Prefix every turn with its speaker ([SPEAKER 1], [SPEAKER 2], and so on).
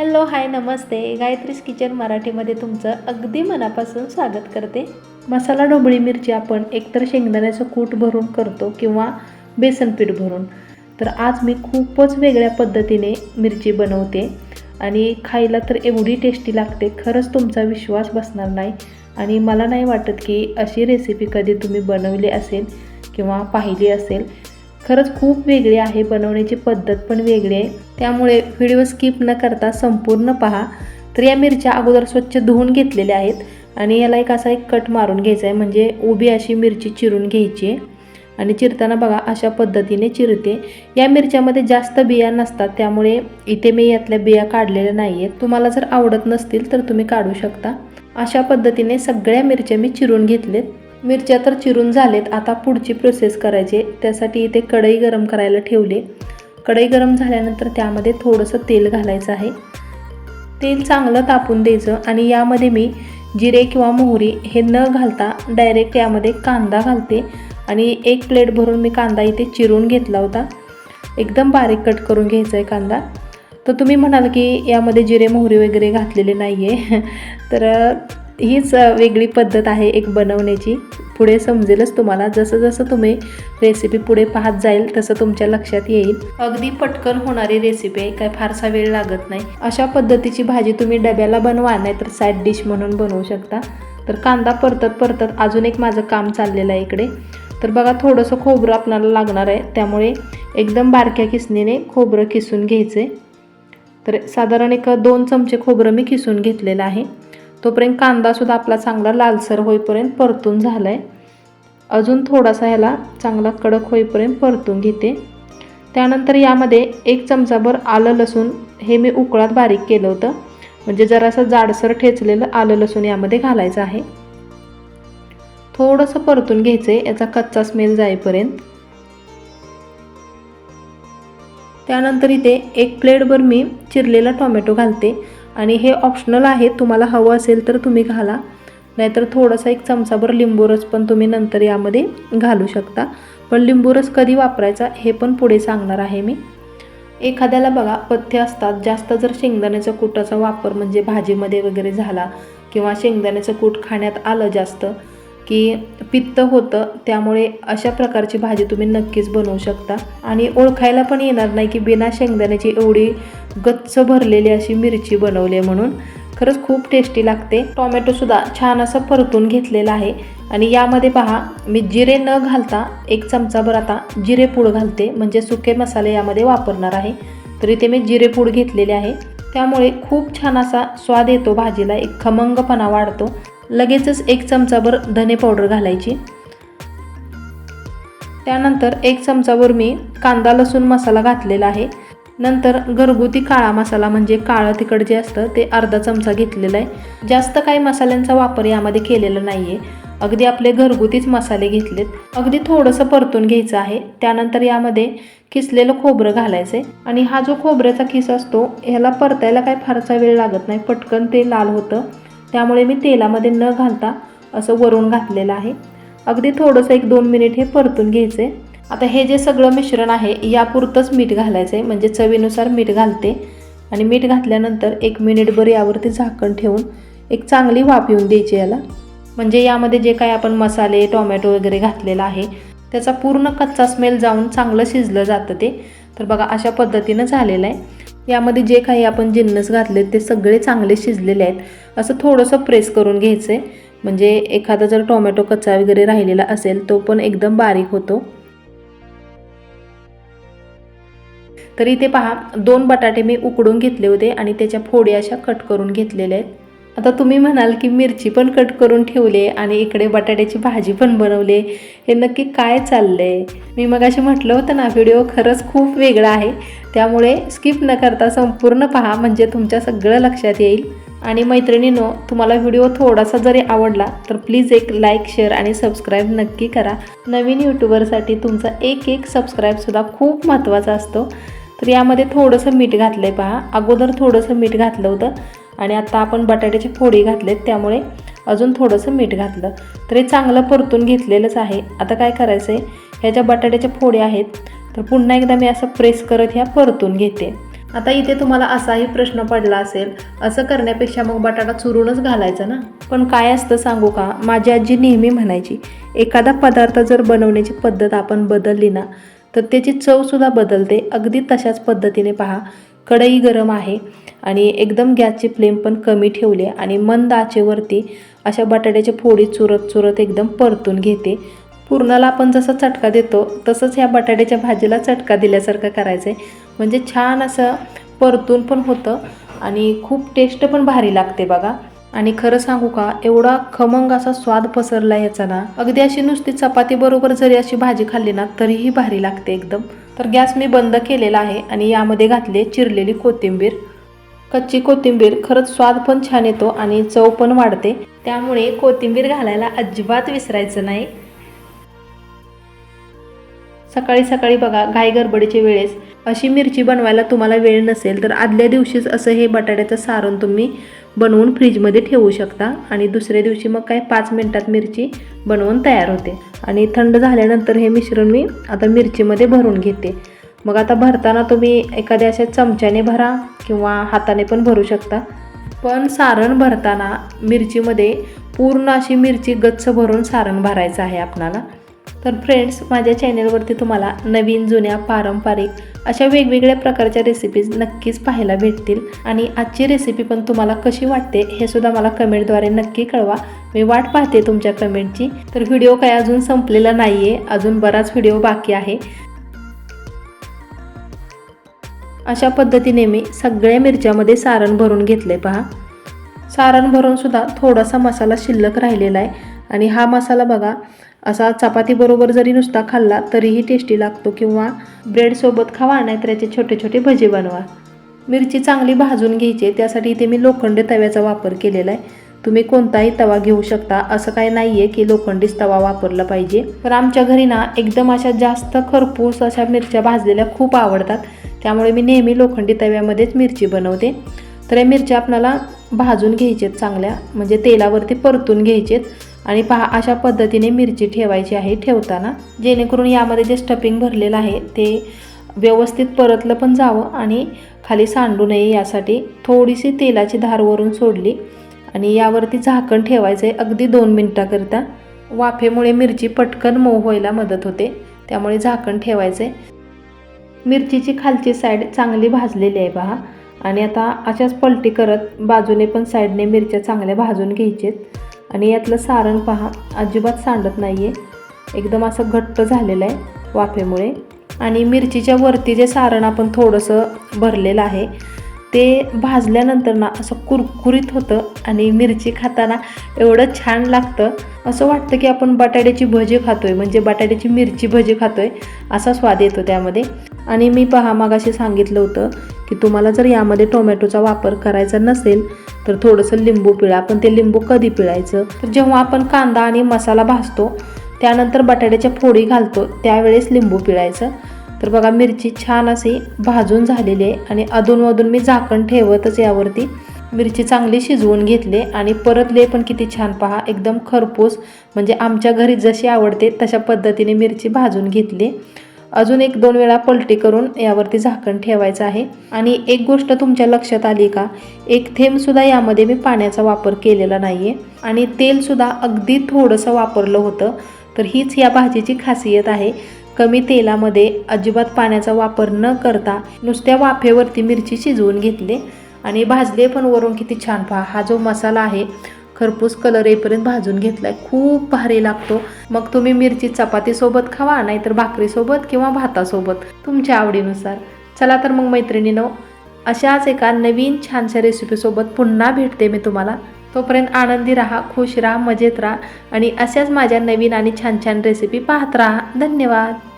[SPEAKER 1] Hello hi नमस्ते. गायत्रीज kitchen मराठीमध्ये तुमचं अगदी मनापासून स्वागत करते. मसाला ढोबळी मिरची आपण एकतर शेंगदाण्याचं कूट भरून करतो किंवा बेसन पीठ भरून. तर आज मी खूपच वेगळ्या पद्धतीने मिरची बनवते आणि खायला तर एवढी टेस्टी लागते खरंच तुमचा विश्वास बसणार नाही. आणि मला नाही वाटत की अशी रेसिपी कधी तुम्ही बनवली असेल किंवा पाहिली असेल खरंच खूप वेगळी आहे बनवण्याची पद्धत पण वेगळी आहे. त्यामुळे व्हिडिओ स्किप न करता संपूर्ण पहा. तर या मिरच्या अगोदर स्वच्छ धुवून घेतलेल्या आहेत. आणि याला एक असा एक कट मारून घ्यायचा आहे म्हणजे उभी अशी मिरची चिरून घ्यायची. आहे आणि चिरताना बघा अशा पद्धतीने चिरते. या मिरच्यामध्ये जास्त बिया नसतात त्यामुळे इथे मी यातल्या बिया काढलेल्या नाही आहेत तुम्हाला जर आवडत नसतील तर तुम्ही काढू शकता. अशा पद्धतीने सगळ्या मिरच्या मी चिरून घेतलेत. मिरच्या तर चिरून झालेत आता पुढची प्रोसेस करायची त्यासाठी इथे कढई गरम करायला ठेवले कढई गरम झाल्यानंतर त्यामध्ये थोडंसं तेल घालायचं आहे. तेल चांगलं तापून द्यायचं आणि यामध्ये मी जिरे किंवा मोहरी हे न घालता डायरेक्ट यामध्ये कांदा घालते आणि एक प्लेट भरून मी कांदा इथे चिरून घेतला होता. एकदम बारीक कट करून घ्यायचा आहे कांदा. तर तुम्ही म्हणाल की यामध्ये जिरे मोहरी वगैरे घातलेले नाही आहे तर हीच वेगळी पद्धत आहे एक बनवण्याची. पुढे समजेलच तुम्हाला. जसं जसं तुम्ही रेसिपी पुढे पाहत जाईल तसं तुमच्या लक्षात येईल. अगदी पटकन होणारी रेसिपी आहे. काय फारसा वेळ लागत नाही. अशा पद्धतीची भाजी तुम्ही डब्याला बनवा नाही तर साईड डिश म्हणून बनवू शकता. तर कांदा परतत परतत अजून एक माझं काम चाललेलं आहे इकडे. तर बघा थोडंसं खोबरं आपल्याला लागणार आहे. त्यामुळे एकदम बारक्या किसणीने खोबरं किसून घ्यायचे. तर साधारण एक दोन चमचे खोबरं मी किसून घेतलेलं आहे. तोपर्यंत कांदासुद्धा आपला चांगला लालसर होईपर्यंत परतून झाला आहे अजून थोडासा ह्याला चांगला कडक होईपर्यंत परतून घेते. त्यानंतर यामध्ये एक चमचाभर आलं लसूण हे मी उकळात बारीक केलं होतं. म्हणजे जरासं जाडसर ठेचलेलं आलं लसूण यामध्ये घालायचं आहे. थोडंसं परतून घ्यायचं आहे याचा कच्चा स्मेल जाईपर्यंत. त्यानंतर इथे एक प्लेटभर मी चिरलेला टोमॅटो घालते. आणि हे ऑप्शनल आहे तुम्हाला हवं असेल तर तुम्ही घाला. नाहीतर थोडासा एक चमचाभर लिंबू रस पण तुम्ही नंतर यामध्ये घालू शकता. पण लिंबू रस कधी वापरायचा हे पण पुढे सांगणार आहे मी. एखाद्याला बघा पथ्य असतात. जास्त जर शेंगदाण्याचा कुटाचा वापर म्हणजे भाजीमध्ये वगैरे झाला किंवा शेंगदाण्याचं कूट खाण्यात आलं जास्त की पित्त होतं त्यामुळे अशा प्रकारची भाजी तुम्ही नक्कीच बनवू शकता. आणि ओळखायला पण येणार नाही की बिना शेंगदाण्याची एवढी गच्च भरलेली अशी मिरची बनवली आहे म्हणून. खरंच खूप टेस्टी लागते. टोमॅटोसुद्धा छान असं परतून घेतलेलं आहे. आणि यामध्ये पहा मी जिरे न घालता एक चमचाभर आता जिरेपूड घालते. म्हणजे सुके मसाले यामध्ये वापरणार आहे. तर इथे मी जिरेपूड घेतलेले आहे. त्यामुळे खूप छान असा स्वाद येतो भाजीला. एक खमंगपणा वाढतो. लगेचच एक चमचाभर धने पावडर घालायची. त्यानंतर एक चमचाभर मी कांदा लसूण मसाला घातलेला आहे. नंतर घरगुती काळा मसाला म्हणजे काळं तिखट जे असतं ते अर्धा चमचा घेतलेला आहे. जास्त काही मसाल्यांचा वापर यामध्ये केलेला नाही आहे अगदी आपले घरगुतीच मसाले घेतलेत. अगदी थोडंसं परतून घ्यायचं आहे. त्यानंतर यामध्ये किसलेलं खोबरं घालायचं आहे आणि हा जो खोबऱ्याचा किस असतो ह्याला परतायला काही फारसा वेळ लागत नाही. पटकन ते लाल होतं. त्यामुळे मी तेलामध्ये न घालता असं वरून घातलेलं आहे. अगदी थोडंसं एक दोन मिनिट हे परतून घ्यायचं आहे आता हे जे सगळं मिश्रण आहे यापुरतंच मीठ घालायचं आहे म्हणजे चवीनुसार मीठ घालते. आणि मीठ घातल्यानंतर एक मिनिटभर यावरती झाकण ठेवून एक चांगली वाफ येऊन द्यायची याला. म्हणजे यामध्ये जे काही आपण मसाले टोमॅटो वगैरे घातलेला आहे त्याचा पूर्ण कच्चा स्मेल जाऊन चांगलं शिजलं जातं ते. तर बघा अशा पद्धतीनं झालेलं आहे. यामध्ये जे काही आपण जिन्नस घातले ते सगळे चांगले शिजलेले आहेत. असं थोडंसं प्रेस करून घ्यायचं आहे म्हणजे एखादा जर टोमॅटो कच्चा वगैरे राहिलेला असेल तो पण एकदम बारीक होतो. तर इथे पहा दोन बटाटे मी उकडून घेतले होते आणि त्याच्या फोडी अशा कट करून घेतलेल्या आहेत. आता तुम्ही म्हणाल की मिरची पण कट करून ठेवले आणि इकडे बटाट्याची भाजी पण बनवले हे नक्की काय चाललं आहे मी मग असे म्हटलं होतं ना व्हिडिओ खरंच खूप वेगळा आहे. त्यामुळे स्किप न करता संपूर्ण पहा म्हणजे तुमच्या सगळं लक्षात येईल. आणि मैत्रिणीनो तुम्हाला व्हिडिओ थोडासा जरी आवडला तर प्लीज एक लाईक शेअर आणि सबस्क्राईब नक्की करा. नवीन यूट्यूबरसाठी तुमचा एक एक सबस्क्राईबसुद्धा खूप महत्त्वाचा असतो. तर यामध्ये थोडंसं मीठ घातलं आहे पहा. अगोदर थोडंसं मीठ घातलं होतं आणि आता आपण बटाट्याची फोडी घातलेत त्यामुळे अजून थोडंसं मीठ घातलं. तर हे चांगलं परतून घेतलेलंच आहे. आता काय करायचं आहे ह्या ज्या बटाट्याच्या फोड्या आहेत तर पुन्हा एकदा मी असं प्रेस करत ह्या परतून घेते. आता इथे तुम्हाला असाही प्रश्न पडला असेल असं करण्यापेक्षा मग बटाटा चुरूनच घालायचा ना? पण काय असतं सांगू का? माझी आजी नेहमी म्हणायची एखादा पदार्थ जर बनवण्याची पद्धत आपण बदलली ना तर त्याची चवसुद्धा बदलते. अगदी तशाच पद्धतीने पहा. कढई गरम आहे आणि एकदम गॅसची फ्लेम पण कमी ठेवली आणि मंद आचेवरती अशा बटाट्याच्या फोडी चुरत चुरत एकदम परतून घेते. पुरणाला आपण जसा चटका देतो तसंच ह्या बटाट्याच्या भाजीला चटका दिल्यासारखं करायचं आहे म्हणजे छान असं परतून पण होतं आणि खूप टेस्ट पण भारी लागते बघा. आणि खरं सांगू का एवढा खमंग असा स्वाद पसरला याचा ना अगदी अशी नुसती चपाती बरोबर जरी अशी भाजी खाल्ली ना तरीही भारी लागते एकदम. तर गॅस मी बंद केलेला आहे आणि यामध्ये घातले चिरलेली कोथिंबीर. कच्ची कोथिंबीर खरंच स्वाद पण छान येतो आणि चव पण वाढते. त्यामुळे कोथिंबीर घालायला अजिबात विसरायचं नाही. सकाळी सकाळी बघा घाई गडबडीच्या वेळेस. अशी मिरची बनवायला तुम्हाला वेळ नसेल तर आदल्या दिवशीच असं हे बटाट्याचं सारण तुम्ही बनवून फ्रीजमध्ये ठेवू शकता आणि दुसऱ्या दिवशी मग काय पाच मिनटात मिरची बनवून तयार होते. आणि थंड झाल्यानंतर हे मिश्रण मी आता मिरचीमध्ये भरून घेते. मग आता भरताना तुम्ही एखाद्या अशा चमच्याने भरा किंवा हाताने पण भरू शकता. पण सारण भरताना मिरचीमध्ये पूर्ण अशी मिरची गच्च भरून सारण भरायचं आहे आपणाला. तर फ्रेंड्स माझ्या चॅनेलवरती तुम्हाला नवीन जुन्या पारंपरिक अशा वेगवेगळ्या प्रकारच्या रेसिपीज नक्कीच पाहायला भेटतील. आणि आजची रेसिपी पण तुम्हाला कशी वाटते हे सुद्धा मला कमेंटद्वारे नक्की कळवा. मी वाट पाहते तुमच्या कमेंटची तर व्हिडिओ काय अजून संपलेला नाही आहे अजून बराच व्हिडिओ बाकी आहे. अशा पद्धतीने मी सगळ्या मिरच्यामध्ये सारण भरून घेतले पहा. सारण भरून सुद्धा थोडासा मसाला शिल्लक राहिलेला आहे. आणि हा मसाला बघा असा चपातीबरोबर जरी नुसता खाल्ला तरीही टेस्टी लागतो किंवा ब्रेडसोबत खावा नाहीतर याचे छोटे छोटे भजे बनवा. मिरची चांगली भाजून घ्यायची त्यासाठी इथे मी लोखंडी तव्याचा वापर केलेला आहे. तुम्ही कोणताही तवा घेऊ शकता असं काही नाही आहे की लोखंडीच तवा वापरला पाहिजे. तर आमच्या घरी ना एकदम अशा जास्त खरपूस अशा मिरच्या भाजलेल्या खूप आवडतात. त्यामुळे मी नेहमी लोखंडी तव्यामध्येच मिरची बनवते. तर या मिरच्या आपल्याला भाजून घ्यायचेत चांगल्या म्हणजे तेलावरती परतून घ्यायचेत. आणि पहा अशा पद्धतीने मिरची ठेवायची आहे ठेवताना. जेणेकरून यामध्ये जे स्टफिंग भरलेलं आहे ते व्यवस्थित परतलं पण जावं आणि खाली सांडू नये यासाठी. थोडीशी तेलाची धार वरून सोडली आणि यावरती झाकण ठेवायचं आहे अगदी दोन मिनटाकरिता. वाफेमुळे मिरची पटकन मऊ व्हायला मदत होते. त्यामुळे झाकण ठेवायचं आहे मिरचीची खालची साईड चांगली भाजलेली आहे पहा. आणि आता अशाच पलटी करत बाजूने पण साईडने मिरच्या चांगल्या भाजून घ्यायचेत. आणि यातलं सारण पहा अजिबात सांडत नाही आहे एकदम असं घट्ट झालेलं आहे वाफेमुळे. आणि मिरचीच्या वरती जे सारण आपण थोडंसं भरलेलं आहे ते भाजल्यानंतर ना असं कुरकुरीत होतं आणि मिरची खाताना एवढं छान लागतं. असं वाटतं की आपण बटाट्याची भजी खातोय म्हणजे बटाट्याची मिरची भजी खातोय असा स्वाद येतो त्यामध्ये. आणि मी पहा मागाशी सांगितलं होतं की तुम्हाला जर यामध्ये टोमॅटोचा वापर करायचा नसेल तर थोडंसं लिंबू पिळा. पण ते लिंबू कधी पिळायचं? तर जेव्हा आपण कांदा आणि मसाला भाजतो त्यानंतर बटाट्याच्या फोडी घालतो त्यावेळेस लिंबू पिळायचं. तर बघा मिरची छान अशी भाजून झालेली आहे आणि अधूनमधून मी झाकण ठेवतच यावरती मिरची चांगली शिजवून घेतले आणि परतले पण किती छान पहा एकदम खरपूस म्हणजे आमच्या घरी जशी आवडते तशा पद्धतीने मिरची भाजून घेतली अजून एक दोन वेळा पलटी करून यावरती झाकण ठेवायचं आहे. आणि एक गोष्ट तुमच्या लक्षात आली का? एक थेंबसुद्धा यामध्ये मी पाण्याचा वापर केलेला नाही आहे आणि तेलसुद्धा अगदी थोडंसं वापरलं होतं. तर हीच या भाजीची खासियत आहे. कमी तेलामध्ये अजिबात पाण्याचा वापर न करता नुसत्या वाफेवरती मिरची शिजवून घेतली. आणि भाजले पण वरून किती छान पहा. हा जो मसाला आहे खरपूस कलर येईपर्यंत भाजून घेतलाय. खूप भारी लागतो. मग तुम्ही मिरची चपातीसोबत खावा नाहीतर भाकरीसोबत किंवा भातासोबत तुमच्या आवडीनुसार. चला तर मग मैत्रिणीनो अशाच एका नवीन छानशा रेसिपीसोबत पुन्हा भेटते मी तुम्हाला. तोपर्यंत आनंदी राहा खुश राहा मजेत राहा आणि अशाच माझ्या नवीन आणि छान छान रेसिपी पाहत राहा. धन्यवाद.